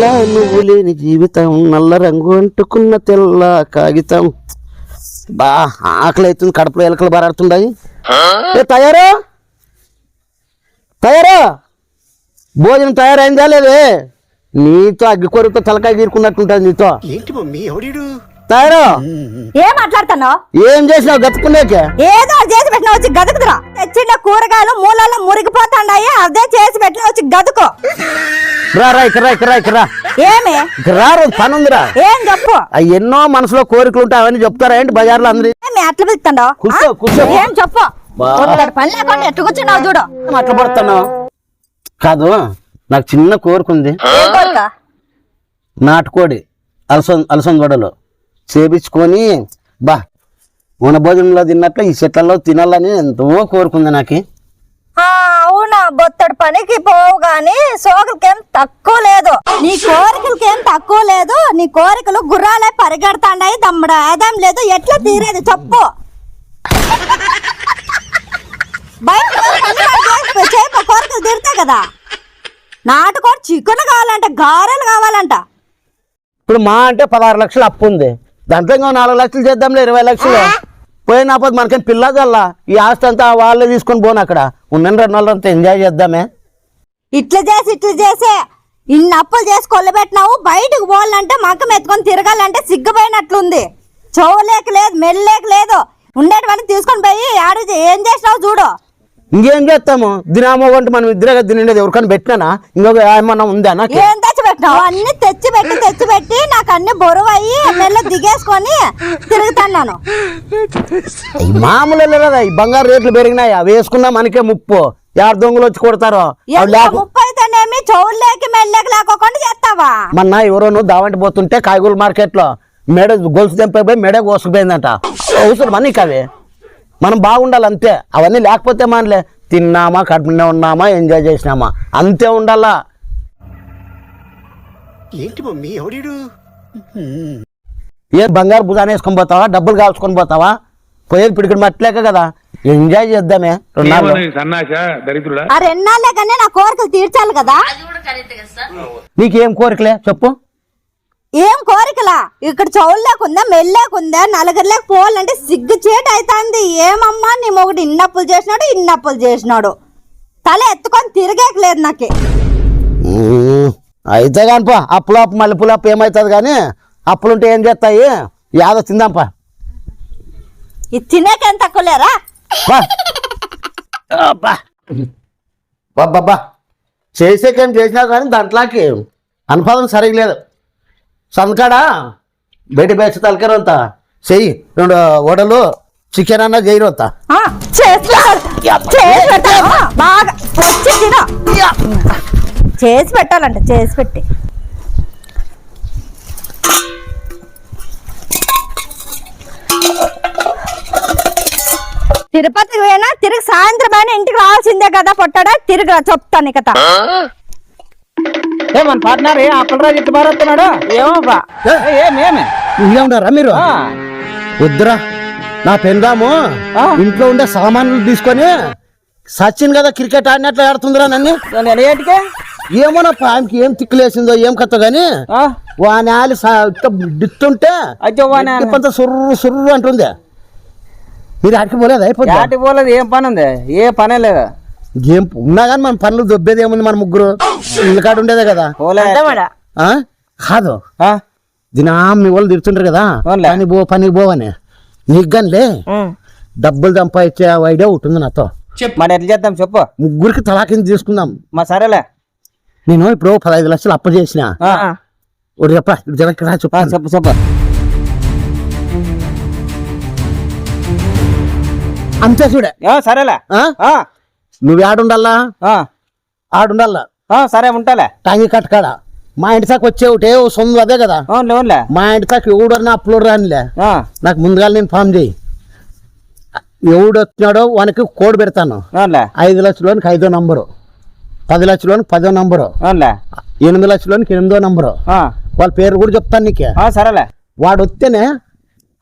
పిల్ల నువ్వు లేని జీవితం నల్ల రంగు అంటుకున్న తెల్ల కాగితం. బా ఆకలి అవుతుంది కడుపులో ఎలకలు బారాడుతున్నాయి ఏ తయారా? తయారు? భోజనం తయారైందా లేదే? నీతో అగ్గి కొరతో తలకాయ గీరుకున్నట్టుంటుంది నీతో. ఏంటి మమ్మీ ఎవడీడు? తయారు ఏం మాట్లాడుతున్నావు? ఏం చేసినావు గతుకునేకే? ఏదో చేసి పెట్టిన వచ్చి గదుకుదురా తెచ్చిన కూరగాయలు మూలలో మురిగిపోతాండాయి అదే చేసి పెట్టిన వచ్చి గదుకో రా రా ఇక్కడ రా ఇక్కడ ఇక్కడ రా. ఏమి? ఇక్కడ రా రోజు పని ఉందిరా ఏం చెప్పు? ఎన్నో మనసులో కోరికలు ఉంటాయి అవన్నీ చెప్తారా ఏంటి బజార్లో అందరి? అట్లా పిలుస్తాండవు కూర్చో, కూర్చో. ఏం చెప్పు? పని లేకుండా ఎట్టు కూర్చున్నావు చూడు. అట్లా పడతాను కాదు నాకు చిన్న కోరిక ఉంది. నాటుకోడి అలసంద అలసంద వడలు చేపించుకొని బా భోజనంలో తిన్నట్లు ఈ చెట్లలో తినాలని ఎంతో కోరుకుంది నాకు. అవునా బొత్తడి పనికి పోవు గాని సోకులకేం తక్కువ లేదు. నీ కోరికలకేం తక్కువ లేదు. నీ కోరికలు గుర్రాలే పరిగెడతాండాయి దమ్ముడు. ఆదాం లేదు ఎట్లా తీరేది చెప్పు. బయట కోరికలు తీరుతాయి కదా. నాటుకోడి చికెన్ కావాలంట గారెలు కావాలంట. ఇప్పుడు మా అంటే పదహారు లక్షలు అప్పు ఉంది. దాంట్లో ఇంకో నాలుగు లక్షలు చేద్దాంలే ఇరవై లక్షలు. పోయినప్పుడు మనకేం పిల్ల చల్లా ఈ ఆస్తి అంతా వాళ్ళే తీసుకొని పోను అక్కడ. ఉన్న రెండు నెలలు అంతా ఎంజాయ్ చేద్దామే. ఇట్లా చేసి ఇట్లా చేసే ఇన్ని అప్పులు చేసి కొల్లబెట్టినావు బయటకు పోవాలంటే మకం ఎత్తుకొని తిరగాలంటే సిగ్గుపోయినట్లుంది. చెవులేక లేదు మెల్లేక లేదు. ఉండేటివన్నీ తీసుకొని పోయి ఆడ ఏం చేసినావు చూడు. ఇంకేం చేస్తాము? దినామో అంటే మనం ఇద్దరే తినేది ఎవరికైనా పెట్టినానా? ఇంకొక ఏమన్నా ఉందా నాకు? ఏం తెచ్చి పెట్టినావు అన్ని తెచ్చి పెట్టి తెచ్చి పెట్టి నాకు అన్ని బరువు అయ్యి మెల్ల దిగేసుకొని తిరుగుతున్నాను. మామూలు కదా ఈ బంగారు రేట్లు పెరిగినాయి? అవి వేసుకున్నా మనకే ముప్పు. యారు దొంగలు వచ్చి కొడతారో? ముప్పై అయితేనేమి చెవులేకి మెల్లేకి లేకోకుండా చేస్తావా? మొన్న ఎవరోను దావంటి పోతుంటే కాయగూర మార్కెట్లో మెడ గొలుసు తెంపైపోయి మెడ కోసుకుపోయిందంట. అవసరం మనకి అవి? మనం బాగుండాలి అంతే. అవన్నీ లేకపోతే మనలే. తిన్నామా కడుపునే ఉన్నామా ఎంజాయ్ చేసినామా? అంతే ఉండాలా? ఏంటి మమ్మీ ఎవడీడు? ఏ బంగారు భుజాన్ని వేసుకొని పోతావా? డబ్బులు కాల్చుకొని పోతావా? పోయేది పిడికిడి మట్లేక కదా? ఎంజాయ్ చేద్దామే. రెండు దరిద్రుడా? ఆ రెండాళ్ళే కానీ నా కోరికలు తీర్చాలి కదా. నీకేం కోరికలే? చెప్పు. ఏం కోరికలా? ఇక్కడ చెవులు లేకుందా మెల్లేకుందా నలుగురు లేక పోవాలంటే సిగ్గు చేటు అవుతుంది ఏమమ్మా నీ మొగుడు ఇన్నప్పులు చేసినాడు ఇన్నప్పులు చేసినాడు. తల ఎత్తుకొని తిరిగేకలేదు నాకు. అయితే కానిపా అప్పులు అప్పు మల్లెపూలు అప్పు ఏమవుతుంది కానీ అప్పులుంటే ఏం చేస్తాయి? యాదో తిందాంపా. ఇది తినేకేం తక్కువ లేరా. బాబ్బా చేసేకేం చేసినా కానీ దాంట్లోకి అనుపాదన సరిగా లేదు. సంతకాడ బయట బయట తలకరంతా. చెయ్యి రెండు వడలు చికెన్ అన్న చేయరు అంతా ఆ, చేసి పెట్టాలి. చేసి పెట్టాలి. ఆ, బాగా వచ్చి తిను చేసి పెట్టాలంట చేసి పెట్టి. తిరుపతికి పోయినా తిరిగి సాయంత్రం అయినా ఇంటికి రావాల్సిందే కదా పొట్టాడా. తిరిగి చెప్తాను కథ ఏ మన పార్ట్నర్ ఏ అప్పలరాజు ఇట్టు బారేస్తున్నాడు ఏమేమి మీరు? వద్దురా. నా పెందాము. ఇంట్లో ఉండే సామాన్లు తీసుకొని సచిన్ కదా క్రికెట్ ఆడినట్లు ఆడుతుందిరా నన్ను. నేను ఏంటికే? ఏమోనప్ప ఆయనకి ఏం తిక్కులేసిందో ఏం కథ గాని వాని ఆలి ఆలి. కొంత సుర్రు సుర్రు అంటుంది. మీరు ఆడికి పోలేదు? అయిపోతుంది యాటి పోలేదు ఏం పని ఉంది ఏ పనే లేదు. ఏం ఉన్నా కానీ మన పనులు దొబ్బేది ఏముంది మన ముగ్గురు? ఇల్లు కాడ ఉండేదే కదా. ఆ? కాదు. ఆ, దినా మీ వాళ్ళు తిడుతుంటారు కదా. పని పో పనికి పోవని. నీకు గానిలే డబ్బులు సంపాదించే ఐడియా ఉంటుంది నాతో. మరి ఎట్లా చేద్దాం చెప్పు. ముగ్గురికి తలాకింది తీసుకుందాం మా సరేలే. నేను ఇప్పుడు పదహైదు లక్షలు అప్పు చేసిన. ఆ, ఒకటి చెప్ప జనకి రా ఆ, చెప్పు చెప్పు చెప్పు. అంతే చూడే. ఆ, సరేలే. ఆ? ఆ, నువ్వు ఆడుండల్లా ఆ, ఆడుండల్లా సరే ఉంటాలే. టాంగి కట్టకాడ మా ఇంటి దాకా వచ్చే ఒకటే ఓ సొంత అదే కదా. అవునులే మా ఇంటి దాకా ఎవడన్నా అప్లోడ్ రానిలే. నాకు ముందుగా నేను ఫామ్ చేయి. ఎవడు వచ్చినాడో వానికి కోడ్ పెడతాను. ఐదు లక్షలోనికి ఐదో నంబరు. పది లక్షలోనికి పదో నంబరు. ఎనిమిది లక్షలోనికి ఎనిమిదో నంబరు. వాళ్ళ పేరు కూడా చెప్తాను నీకే. సరేలే. వాడు వస్తేనే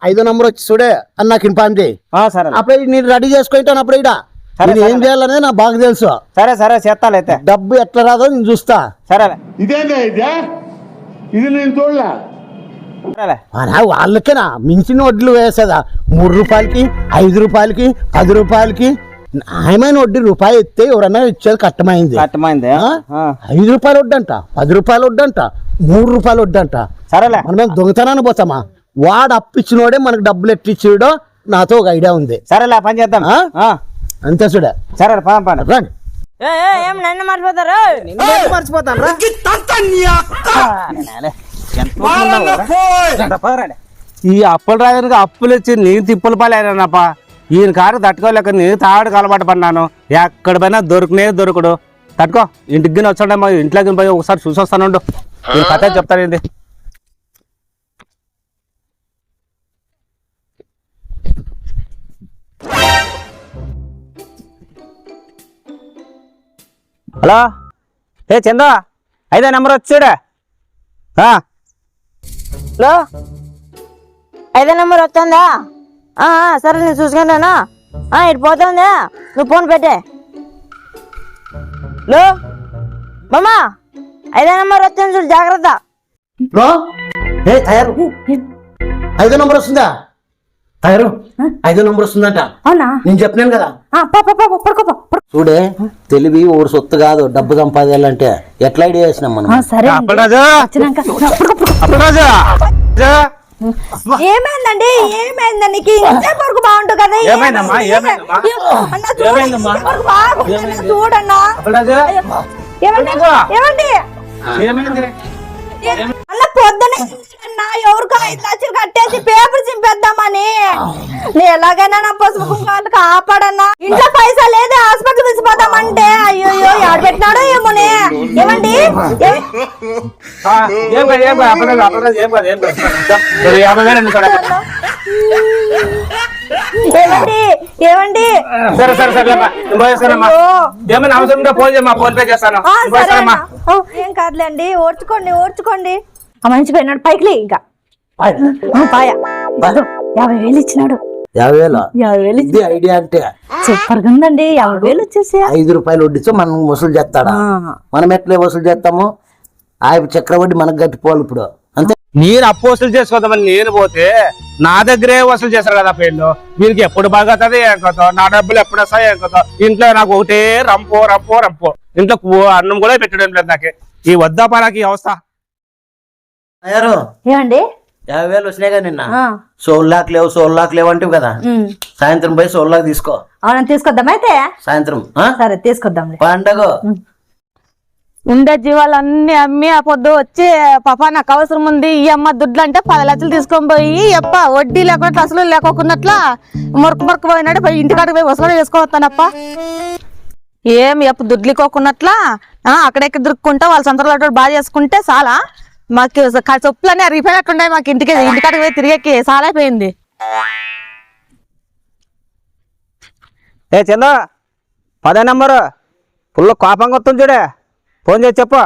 ఐదో నంబర్ వచ్చి చూడే అని నాకు ఇన్ఫార్మ్ చేయి. అప్పుడే నేను రెడీ చేసుకుంటాను అప్పుడు ఇడ. నేను ఏం సరే. చేయాలనేది నాకు బాగా తెలుసు. సరే సరే చేస్తాలే అయితే. డబ్బు ఎట్లా రాదో నేను చూస్తా. సరేలే ఇదేందా ఇదే? నేను చూడలే. వాళ్ళకేనా? మించిన వడ్లు వేసేదా? మూడు రూపాయలకి ఐదు రూపాయలకి పది రూపాయలకి. న్యాయమైన వడ్డీ రూపాయి ఎత్తే ఎవరన్నా ఇచ్చేది కట్టమైంది కట్టమైంది. ఐదు రూపాయలు వడ్డంట పది రూపాయలు వడ్డంట మూడు రూపాయలు వడ్డంట. సరేలే. మనమేం దొంగతనాన్ని పోతామా? వాడు అప్పిచ్చినోడే మనకు డబ్బులు ఎట్టిచ్చాడో నాతో ఒక ఐడియా ఉంది. సరేలే పని చేద్దాం. అంతే చూడే. సరే పని పని రండి. ఏం నన్ను మర్చిపోతారు? మర్చిపోతాను రా. ఈ అప్పుల రాజానికి అప్పులు ఇచ్చి నేను తిప్పులు పాలేనప్ప ఈయన కారు తట్టుకోలేక నేను తాడు కలబట పడినాను ఎక్కడ పోయినా దొరికినే దొరకడు. తట్టుకో ఇంటికి గిన్నె వచ్చాడే మా ఇంట్లోకి పోయి ఒకసారి చూసి వస్తానుండు ఈ కథ చెప్తాను ఏంది? హలో? ఏ చందా ఐదో నెంబర్ వచ్చాడా హలో? ఐదో నెంబర్ వస్తుందా? ఆ, ఆ, సరే నేను చూసుకుంటాను. ఆ, ఇటు పోతుందా. నువ్వు ఫోన్ పెట్టే. హలో? మామా ఐదో నెంబర్ వస్తుంది చూడు జాగ్రత్త. బ్రో ఏ తయారు ఐదో నంబర్ వస్తుందా? తయారు? ఐదో నంబర్ వస్తుందంట. అవునా? నేను చెప్పినాను కదా. చూడే తెలివి ఊరు సొత్తు కాదు డబ్బు సంపాదించాలంటే ఎట్లా ఐడియా చేసినాం మనం! ఏమైందండి? ఏమైందండి వరకు బాగుంటుంది కదా. చూడన్నా! ఏమండి? ఏమండి? పొద్దునే అన్న ఎవరికో ఐదు లక్షలు కట్టేసి పేపర్ చింపేద్దామని. నేను ఎలాగైనా నా పసుపు కుంకాలు కాపాడన్నా. ఇంట్లో పైసా లేదు హాస్పిటల్ తీసిపోదామంటే అయ్యో పెట్టినాడో ఏమోనే. ఏమండి? సరే సరే సరే. ఏమైనా అవసరం ఫోన్ చేయమ్మా ఫోన్ పే చేస్తాను. ఏం కాదులేండి ఓర్చుకోండి ఓర్చుకోండి. ఆ మనిషి పోయినాడు పైకి లే ఇంకా. పాయ యాభై వేలు ఇచ్చినాడు. యాభై వేలు? యాభై వేలు ఇది ఐడియా అంటే. సూపర్గా ఉందండి యాభై వేలు వచ్చేసి ఐదు రూపాయలు వడ్డీతో మనం వసూలు చేస్తాడా? మనం ఎట్లా వసూలు చేస్తాము? ఆ చక్రవడ్డీ మనకు కట్టిపోవాలి ఇప్పుడు. అంతే. నేను అప్పు వసూలు చేసుకోదామని నేను పోతే నా దగ్గరే వసూలు చేశారు కదా పెళ్ళు వీరికి ఎప్పుడు బాగా ఏం నా డబ్బులు ఎప్పుడు వస్తాయి ఏం ఇంట్లో నాకు ఒకటే రంపో రంపో రంపో. ఇంట్లో అన్నం కూడా పెట్టడం లేదు నాకు. ఈ వద్దా పాలకి ఈ అవస్థ? ఏమండి? యాభై వేలు వచ్చినాయి కదా నిన్న. ఆ, సోల్లాక్ లేవు సోల్లాక్ లేవు అంటే కదా. సాయంత్రం పోయి సోల్లాక్ తీసుకో. అవునా తీసుకొద్దాం అయితే? సాయంత్రం ఆ? సరే తీసుకొద్దాంలే. పండగ. ఉండే జీవాలన్నీ అమ్మి ఆ పొద్దు వచ్చి పాప నాకు అవసరం ఉంది. ఈ అమ్మ దుడ్లు అంటే పది లక్షలు తీసుకొని పోయి ఎప్ప వడ్డీ లేకుండా అసలు లేకోకున్నట్లా మురక మురక పోయినాడు. పోయి ఇంటికాడికి పోయి వసూలు చేసుకోవస్తానప్ప ఏం ఎప్ప దుడ్లు ఇవ్వకున్నట్లా ఆ, అక్కడెక్కడ దొరుకుంటా వాళ్ళ సొంతలో బాగా చేసుకుంటే చాలా మాకు చెప్పులన్నీ అరిగిపోయినట్టున్నాయి మాకు ఇంటికి ఇంటికాడికి పోయి తిరిగేకి చాలా అయిపోయింది ఏ చంద పదో నెంబరు. ఫుల్ కోపంగా వస్తుంది చూడే. ఫోన్ చేసి చెప్పు.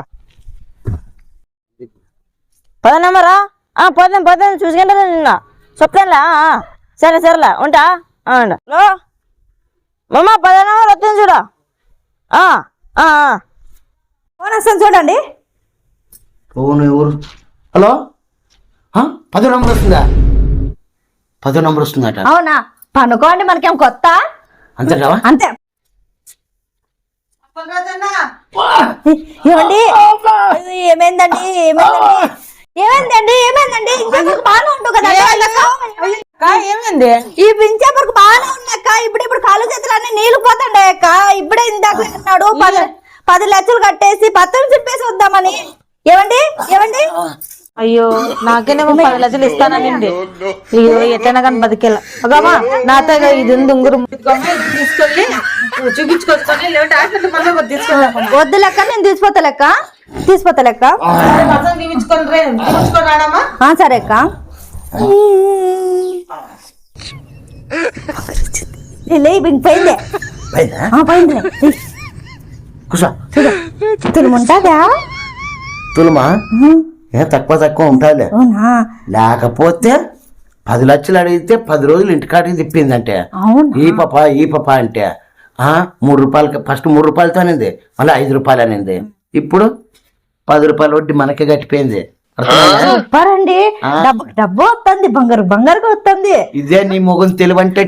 పదనమ్మరా ఆ పోదాం పోదాం. చూసుకుంటా నిన్న. చెప్తానులే. సరే సరేలే. ఉంటా. హలో? మమ్మ పదనమ్మర్ వస్తుంది చూడు. ఆ, ఆ, ఆ. ఫోన్ వస్తుంది చూడండి. ఫోన్ ఎవరు? హలో? పదో నంబర్ వస్తుందా? పదో నంబర్ వస్తుందట అవునా? పనుకోండి మనకేం కొత్త? అంతే ఏమండి? అది ఏమైందండి? ఏమైందండి? ఏమైందండి? ఇంతవరకు బాగానే కదా ఏమైంది? ఈ పింఛేపరకు బాగానే ఉన్నాక ఇప్పుడు ఇప్పుడు కాలు చేతులు అన్ని నీళ్ళు పోతాండే అక్క. ఇప్పుడే ఇందాక పది పది లక్షలు కట్టేసి పత్రం చెప్పేసి వద్దామని. ఏమండి ఏమండి అయ్యో నాకేనేమో పది లక్షలు ఇస్తానండి అయ్యో ఎట్లయినా కానీ బతికేలా. నాతో ఇది ఉంది ఉంగురం తీసుకెళ్ళి చూపించుకొచ్చుకొని లేదంటే హాస్పిటల్ మళ్ళీ తీసుకెళ్ళాం వద్దు లెక్క నేను తీసిపోతా లెక్క. తీసిపోతా లెక్క. చూపించుకొని చూపించుకొని సరే అక్క. లే, పోయిందే. పోయిందిలే. కూర్చో. తులుముంటాదా తులమా? ఏ తక్కువ తక్కువ అవునా? లేకపోతే పది లక్షలు అడిగితే పది రోజులు ఇంటికాడికి తిప్పిందంటే. ఈ పాప ఈ పాప అంటే ఆ, మూడు రూపాయలకి ఫస్ట్ మూడు రూపాయలతో అనింది మళ్ళీ ఐదు రూపాయలు అనింది. ఇప్పుడు పది రూపాయలు వడ్డీ మనకే గట్టిపోయింది. అర్థమైందా? సూపర్ అండి డబ్బు వస్తుంది బంగారు బంగారుగా వస్తుంది ఇదే నీ మొగుని తెలివంటే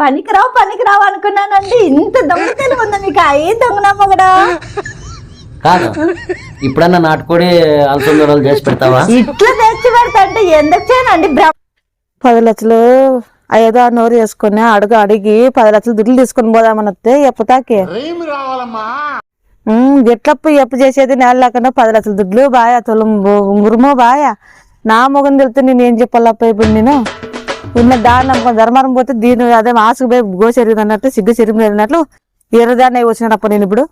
పనికిరావు పనికిరావు అనుకున్నానండి. ఇంత దొంగ తెలివి ఉందా మీకు ఏ దొంగనా మొగడా కాదు. ఇప్పుడన్నా నాటుకోడి అలసందరాలు చేసి పెడతావా? ఇట్లా తెచ్చి పెడతా అంటే ఎందుకు చేయనండి? పది లక్షలు ఏదో నోరు వేసుకొని అడుగు అడిగి పది లక్షలు దుడ్లు తీసుకొని పోదామని వస్తే ఎప్పుతాకి ఎట్లప్పు ఎప్పు చేసేది నేల లేకుండా పది లక్షల దుడ్లు బాయా తొలం మురుమో బాయా? నా మొగం తెలితే నేను ఏం చెప్పాలప్ప ఇప్పుడు నేను? ఉన్న దాన్ని నమ్ముకొని ధర్మారం పోతే దీని అదే ఆసుకు పోయి గో శరీరం అన్నట్టు సిగ్గు శరీరం అన్నట్లు ఎర్రదాన్ని వచ్చినప్ప నేను ఇప్పుడు.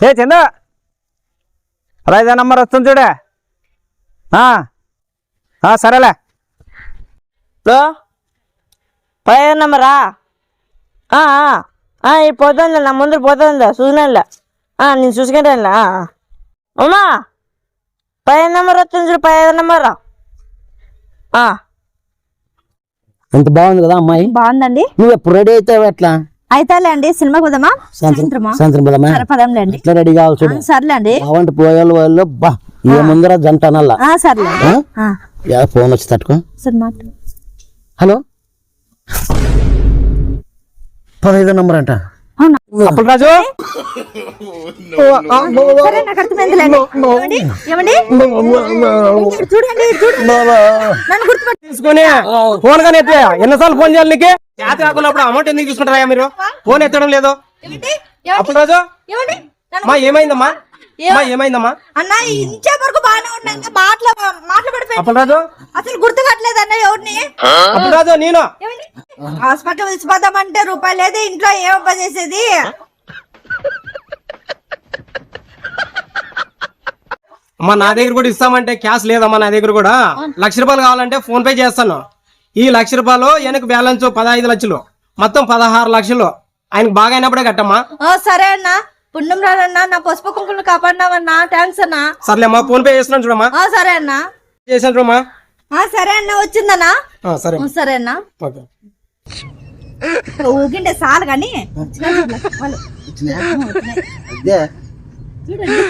ఏ చంద? ఐదో నంబర్ వస్తుంది చూడే. ఆ, ఆ, సరేలే. పైన నెంబరా? ఈ పోతుందిలే నా ముందు పోతుందిలే చూసినానులే. నేను చూసుకుంటానులే అమ్మా పైన నెంబర్ వస్తుంది చూడు పైన నెంబర్. ఎంత బాగుంది కదా అమ్మాయి? బాగుందండి. నువ్వు ఎప్పుడు రెడీ అవుతావు ఎట్లా అయితేలే అండి సినిమాకి పోదామా? సాయంత్రం రెడీ వాళ్ళు బా జంట అనల్లా సర్లే ఫోన్ వచ్చి తట్టుకో. సరే మాట. హలో? పదహైదో నంబర్ అంట. అప్పుడు రాజు? చూడండి ఫోన్ కానీ ఎన్నిసార్లు ఫోన్ చేయాలి నీకు? చేత కాకున్నప్పుడు అమౌంట్ ఎందుకు తీసుకుంటారా మీరు? ఫోన్ ఎత్తడం లేదు. అప్పుడు రాజు. మా ఏమైందమ్మా? మా ఏమైందమ్మా? అన్న ఇంచే వరకు బాగానే ఉన్నాను. మాటలు మాటలు పడిపోయి అప్పుడు రాజు. అసలు గుర్తుపట్టలేదు అన్న ఎవరిని? అప్పుడు రాజు నేను. హాస్పిటల్ తీసిపోదామంటే రూపాయలు లేదు ఇంట్లో ఏమబ్బా చేసేది అమ్మా నా దగ్గర కూడా ఇస్తామంటే క్యాష్ లేదమ్మా నా దగ్గర కూడా. లక్ష రూపాయలు కావాలంటే ఫోన్ పే చేస్తాను. ఈ లక్ష రూపాయలు వెనక బ్యాలెన్స్ పదహైదు లక్షలు. మొత్తం పదహారు లక్షలు. ఆయనకు బాగా అయినప్పుడే కట్టమ్మా. సరే అన్న. పుణ్యం రాదన్న నా పసుపు కుంకులు కాపాడినావన్నా థ్యాంక్స్ అన్న. సర్లే అమ్మా ఫోన్ పే చేస్తున్నాను చూడమ్మా. సరే అన్న. చేసాను చూడమ్మా. ఆ, సరే అన్న వచ్చిందన్నా? ఆ, సరే. సరే అన్న. ఓకే. ఊగిండే చాలు కానీ. అదే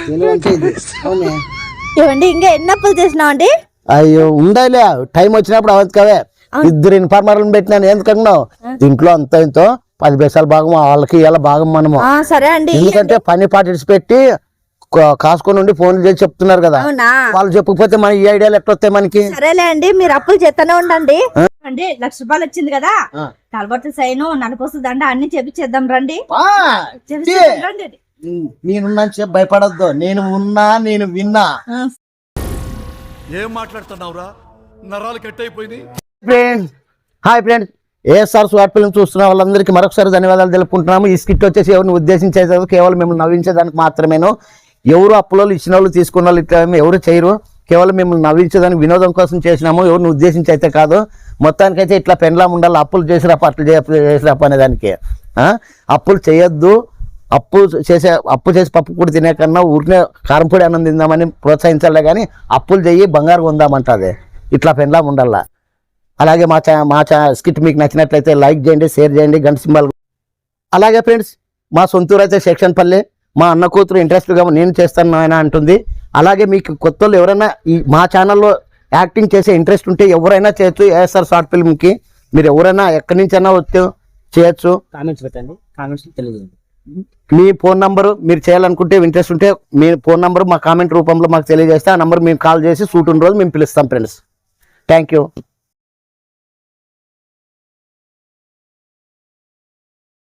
తెలివంటే ఇది. అవునే. ఏమండి ఇంకా ఎన్ని అప్పులు చేసినావండి? అయ్యో ఉండాలి టైం వచ్చినప్పుడు అవ్వదు కవే ఇద్దరు ఇన్ఫార్మర్లను పెట్టినాను. ఎందుకన్నావు ఇంట్లో అంత ఇంతో పది పైసలు భాగం వాళ్ళకి ఇలా భాగం మనము. ఆ, సరే అండి. ఎందుకంటే పని పాటించి పెట్టి కాసుకొని ఉండి ఫోన్లు చేసి చెప్తున్నారు కదా. అవునా? వాళ్ళు చెప్పకపోతే మన ఈ ఐడియాలు ఎట్లా వస్తాయి మనకి? సరేలే అండి మీరు అప్పులు చేస్తూనే ఉండండి. అండి లక్ష రూపాయలు వచ్చింది కదా. తలబట్టు సైను నలుపొస్తు దండ అన్ని చేపిచ్చేద్దాం రండి. చేపిచ్చేద్దాం రండి. నేనున్నా చెప్పి భయపడద్దు. నేను ఉన్నా నేను విన్నా. ఏం మాట్లాడుతున్నావురా? నరాలు కట్ అయిపోయింది friends hi friends A S R swat film చూస్తున్న వాళ్ళందరికీ మరొకసారి ధన్యవాదాలు తెలుపుకుంటున్నాము. ఈ స్కిట్ వచ్చేసి ఎవరిని ఉద్దేశించే కేవలం మిమ్మల్ని నవ్వించేదానికి మాత్రమేను. ఎవరు అప్పులో ఇచ్చిన వాళ్ళు తీసుకున్న వాళ్ళు ఇట్లా ఎవరు చేయరు. కేవలం మిమ్మల్ని నవ్వించేదానికి వినోదం కోసం చేసినాము. ఎవరిని ఉద్దేశించి అయితే కాదు. మొత్తానికైతే ఇట్లా పెండ్లాం ఉండాలి. అప్పులు చేసిరప్ప అట్లు చేసిరప్ప అనేదానికి అప్పులు చేయొద్దు. అప్పు చేసే అప్పు చేసి పప్పు కూడా తినే కన్నా ఊరికే కారంపొడి అన్నం తిందామని ప్రోత్సహించాలే కానీ అప్పులు చేయి బంగారు కొందామంటుంది ఇట్లా పెండ్లాం ఉండాలా? అలాగే మా ఛా మా ఛా స్కిట్ మీకు నచ్చినట్లయితే లైక్ చేయండి షేర్ చేయండి గంట సింబల్. అలాగే ఫ్రెండ్స్ మా సొంతూరు అయితే సెక్షన్ పల్లె మా అన్న కూతురు ఇంట్రెస్ట్గా నేను చేస్తాను ఆయన అంటుంది. అలాగే మీకు కొత్త వాళ్ళు ఎవరైనా ఈ మా ఛానల్లో యాక్టింగ్ చేసే ఇంట్రెస్ట్ ఉంటే ఎవరైనా చేయొచ్చు ఏఎస్ఆర్ షార్ట్ ఫిల్మ్కి. మీరు ఎవరైనా ఎక్కడి నుంచైనా వచ్చి చేయొచ్చు. కామెంట్స్ పెట్టండి కామెంట్స్ తెలియజేయండి మీ ఫోన్ నంబరు మీరు చేయాలనుకుంటే ఇంట్రెస్ట్ ఉంటే మీ ఫోన్ నంబర్ మా కామెంట్ రూపంలో మాకు తెలియజేస్తే ఆ నంబర్ మేము కాల్ చేసి సూట్ ఉన్న రోజు మేము పిలుస్తాం ఫ్రెండ్స్. Thank you.